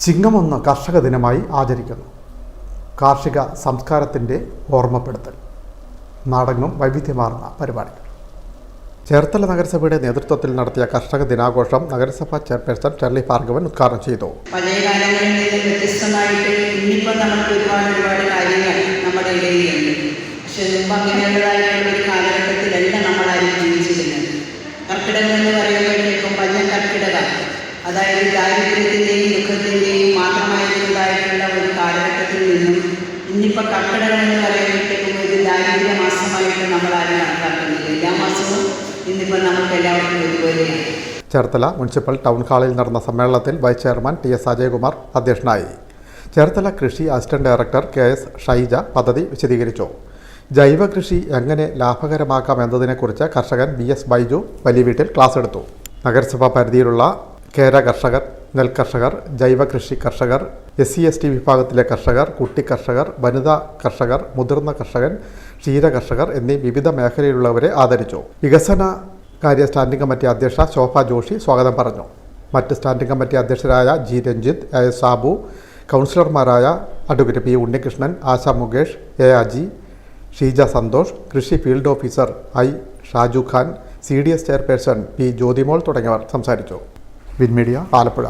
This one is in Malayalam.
ചിങ്ങമൊന്ന് കർഷക ദിനമായി ആചരിക്കുന്നു. കാർഷിക സംസ്കാരത്തിന്റെ ഓർമ്മപ്പെടുത്തൽ. നാടങ്ങും വൈവിധ്യമാർന്ന പരിപാടികൾ. ചേർത്തല നഗരസഭയുടെ നേതൃത്വത്തിൽ നടത്തിയ കർഷക ദിനാഘോഷം നഗരസഭാ ചെയർപേഴ്സൺ ഷെർലി ഭാർഗവൻ ഉദ്ഘാടനം ചെയ്തു. പഴയ ഇന്നിപ്പോൾ എന്ന് കർക്കിടകം അതായത് ദാരിദ്ര്യത്തിന്റെയും ദുഃഖത്തിന്റെയും മാത്രമായിട്ടുണ്ടായിട്ടുള്ള ഒരു കാലഘട്ടത്തിൽ നിന്നും ഇന്നിപ്പോൾ കർക്കിടകം എന്ന് പറയുമ്പോഴത്തേക്കും ഒരു ദാരിദ്ര്യ മാസമായിട്ട് നമ്മൾ ആരും കണക്കാക്കുന്നില്ല. എല്ലാ മാസവും ഇന്നിപ്പോൾ നമുക്ക് എല്ലാവർക്കും ഒരുപോലെയാണ്. ചേർത്തല മുനിസിപ്പൽ ടൗൺ ഹാളിൽ നടന്ന സമ്മേളനത്തിൽ vice chairman T S Ajayakumar അധ്യക്ഷനായി. ചേർത്തല കൃഷി assistant director K S Shaija പദ്ധതി വിശദീകരിച്ചു. ജൈവ കൃഷി എങ്ങനെ ലാഭകരമാക്കാം എന്നതിനെക്കുറിച്ച് കർഷകൻ ബി എസ് ബൈജു വലിയ വീട്ടിൽ ക്ലാസ് എടുത്തു. നഗരസഭാ പരിധിയിലുള്ള കേര കർഷകർ നെൽകർഷകർ ജൈവ കൃഷി കർഷകർ എസ് സി എസ് ടി വിഭാഗത്തിലെ കർഷകർ കുട്ടി കർഷകർ വനിതാ കർഷകർ മുതിർന്ന കർഷകൻ ക്ഷീര കർഷകർ എന്നീ വിവിധ മേഖലയിലുള്ളവരെ ആദരിച്ചു. വികസന കാര്യ സ്റ്റാൻഡിംഗ് കമ്മിറ്റി അധ്യക്ഷ ശോഭ ജോഷി സ്വാഗതം പറഞ്ഞു. മറ്റ് standing committee അധ്യക്ഷരായ G Ranjith A S Sabu കൗൺസിലർമാരായ advocate P Unnikrishnan Asha Mukesh A Aji Sheeja Santhosh കൃഷി field officer I Shaju Khan C D S chairperson P Jyothimol തുടങ്ങിയവർ സംസാരിച്ചു. വിൻമീഡിയ ആലപ്പുഴ